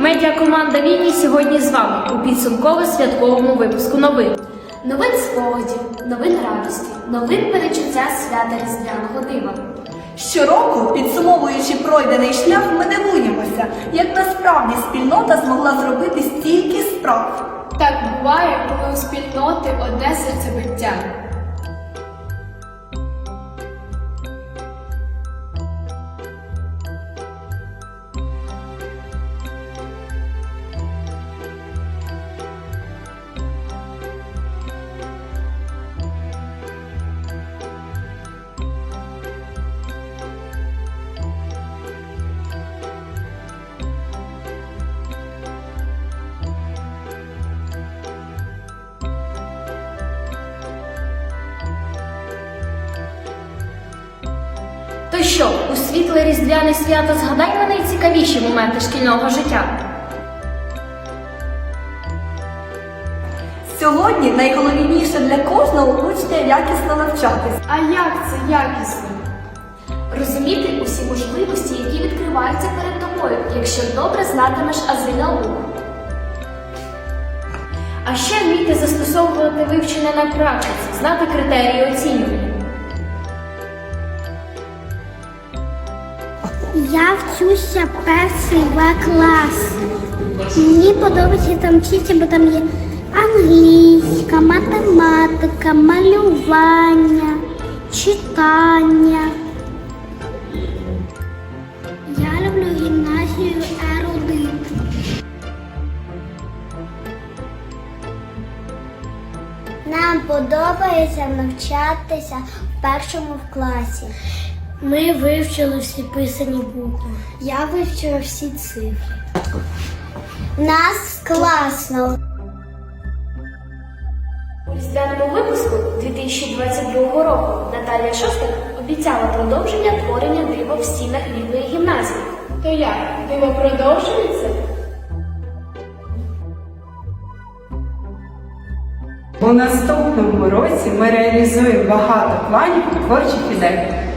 Медіакоманда Вінні сьогодні з вами у підсумково-святковому випуску новин. Новин спогадів, новин радості, новин перечуття свята Різдвяного дива. Щороку, підсумовуючи пройдений шлях, ми дивуємося, як насправді спільнота змогла зробити стільки справ. Так буває, коли у спільноти одне серцебиття. То що, у світле різдвяне свято згадаймо найцікавіші моменти шкільного життя. Сьогодні найголовніше для кожного учня якісно навчатись. А як це якісно? Розуміти усі можливості, які відкриваються перед тобою, якщо добре знатимеш ази наук. А ще вміти застосовувати вивчене на практиці, знати критерії оцінювання. Я вчуся перший В клас. Мені подобається там вчитися, бо там є англійська, математика, малювання, читання. Я люблю гімназію ерудит. Нам подобається навчатися в першому класі. Ми вивчили всі писані букви. Я вивчила всі цифри. Нас класно. У різдвяному випуску 2022 року Наталія Шостак обіцяла продовження творення дива в стінах рідної гімназії. То як? Диво продовжується? У наступному році ми реалізуємо багато планів творчих ідей.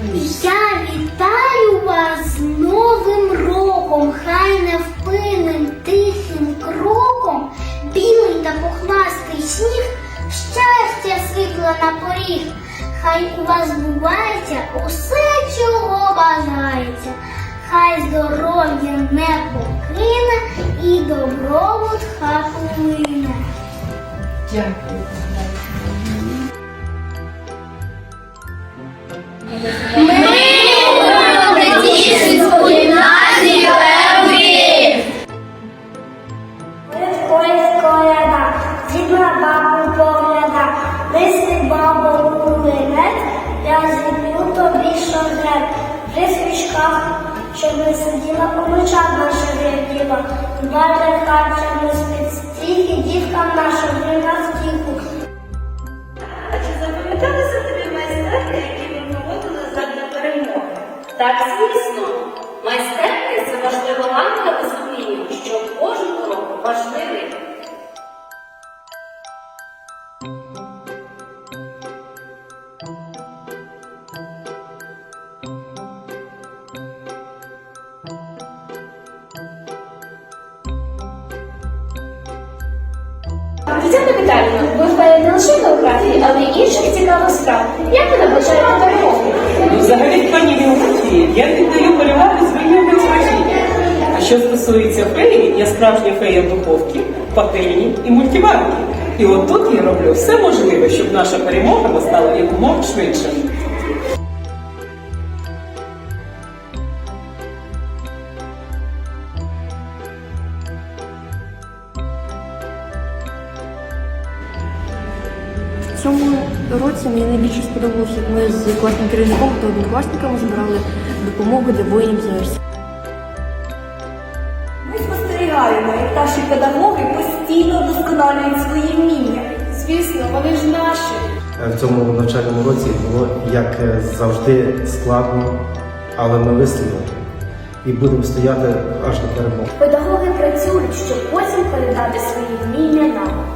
Я вітаю вас з Новим роком. Хай невпинним тихим кроком білий та пухнастий сніг щастя сипла на поріг. Хай у вас збувається усе, чого бажається. Хай здоров'я не покине і добробут хату лине. Дякую. Свічках, щоб не сиділа у ночах наша ряділа, Бажа харча не спить стріхи, діткам нашим вина втіху. А чи запам'яталися тобі майстерки, які ми проводили задля перемоги? Так, звісно, майстерки це важлива ланка розуміння, що кожен крок важливий. Тетяна Віталіївна, ви впевнені не лише географії, але й інших цікавих справ. Як ви наближаєте перемогу? Взагалі в плані географії я віддаю перевагу своїй географії. А що стосується феї, я справжня фея духовки, пательні і мультиварки. І от тут я роблю все можливе, щоб наша перемога настала якомога швидше. Цьому році мені найбільше сподобалося, як ми з класним керівником та однокласниками збирали допомогу для воїнів ЗСУ. Ми спостерігаємо, як наші педагоги постійно вдосконалюють свої вміння. Звісно, вони ж наші. В цьому навчальному році було як завжди складно, але ми вистояли і будемо стояти аж до перемоги. Педагоги працюють, щоб потім передати свої вміння нам.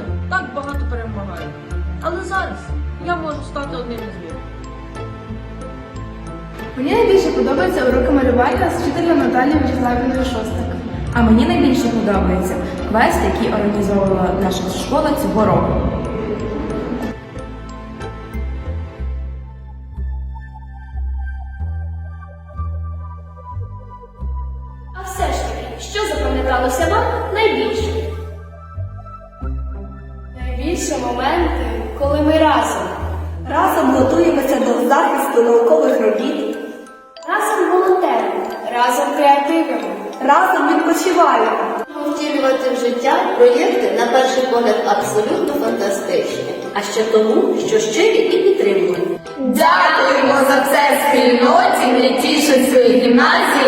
Моєї так багато перемагають. Але зараз я можу стати одним із них. Мені найбільше подобаються уроки малювання з вчителем Наталією Вячеславівною Шостак. А мені найбільше подобається квест, який організовувала наша школа цього року. А все ж таки, що запам'яталося вам найбільше? Найбільше моменти, коли ми разом. Разом готуємося до захисту наукових робіт, Разом волонтеримо. Разом креативимо. разом відпочиваємо. Втілювати в життя проєкти, на перший погляд, абсолютно фантастичні, а ще тому, що щирі і підтримувані. Дякуємо за це спільноті не Млітішинської гімназії